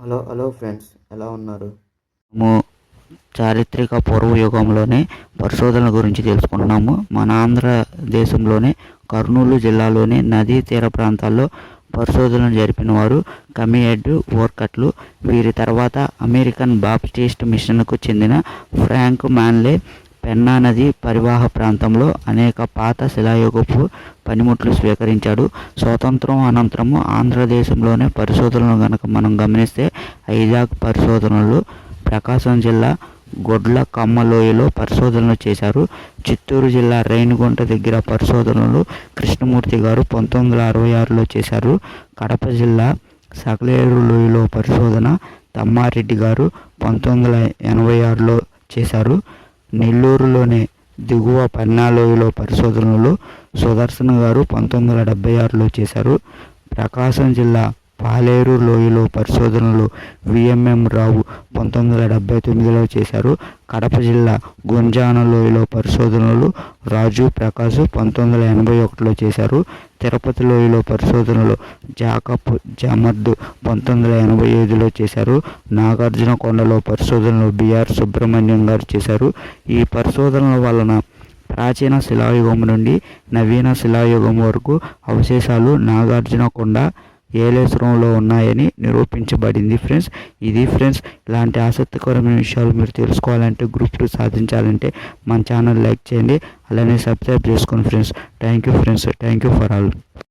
Hello hello friends ఎలా ఉన్నారు? మేము చారిత్రక పూర్వయుగంలోనే పరిశోధనల గురించి తెలుసుకుంటున్నాము. మన ఆంధ్రదేశంలోనే కర్నూలు జిల్లాలోని నదీ తీర ప్రాంతాల్లో పరిశోధనలు జరిపిన వారు కమియడ్ ఓర్కట్లు వీరి తర్వాత అమెరికన్ బాప్టిస్ట్ మిషన్కు చెందిన ఫ్రాంక్ మ్యాన్లే పెన్నా నది పరివాహ ప్రాంతంలో అనేక పాత శిలాయుగపు పనిముట్లు స్వీకరించాడు. స్వాతంత్రం అనంతరము ఆంధ్రదేశంలోనే పరిశోధనలు కనుక మనం గమనిస్తే ఐజాక్ పరిశోధనలు ప్రకాశం జిల్లా గొడ్ల కమ్మలోయలో పరిశోధనలు చేశారు. చిత్తూరు జిల్లా రేణిగుంట దగ్గర పరిశోధనలు కృష్ణమూర్తి గారు పంతొమ్మిది వందల అరవై ఆరులో చేశారు. కడప జిల్లా సకలేరు లోయలో పరిశోధన తమ్మారెడ్డి గారు పంతొమ్మిది వందల ఎనభై ఆరులో చేశారు. నెల్లూరులోని దిగువ పన్నాలోయలో పరిశోధనలు సుదర్శన్ గారు పంతొమ్మిది వందల డెబ్బై ఆరులో చేశారు. ప్రకాశం జిల్లా పాలేరు లోయలో పరిశోధనలు విఎంఎం రావు పంతొమ్మిది వందల డెబ్బై తొమ్మిదిలో చేశారు. కడప జిల్లా గుంజాన లోయలో పరిశోధనలు రాజు ప్రకాష్ పంతొమ్మిది వందల ఎనభై ఒకటిలో చేశారు. తిరుపతి లోయలో పరిశోధనలు జాకప్ జమర్ద్ పంతొమ్మిది వందల ఎనభై ఐదులో చేశారు. నాగార్జున కొండలో పరిశోధనలు బిఆర్ సుబ్రహ్మణ్యం గారు చేశారు. ఈ పరిశోధనల వలన ప్రాచీన శిలాయుగం నుండి నవీన శిలాయుగం వరకు అవశేషాలు నాగార్జున కొండ ఏలేశ్వరంలో ఉన్నాయని నిరూపించబడింది ఫ్రెండ్స్. ఇది ఫ్రెండ్స్ ఇలాంటి ఆసక్తికరమైన విషయాలు మీరు తెలుసుకోవాలంటే గ్రూప్ సాధించాలంటే మన ఛానల్ లైక్ చేయండి అలానే సబ్స్క్రైబ్ చేసుకోండి friends. Thank you friends thank you for all.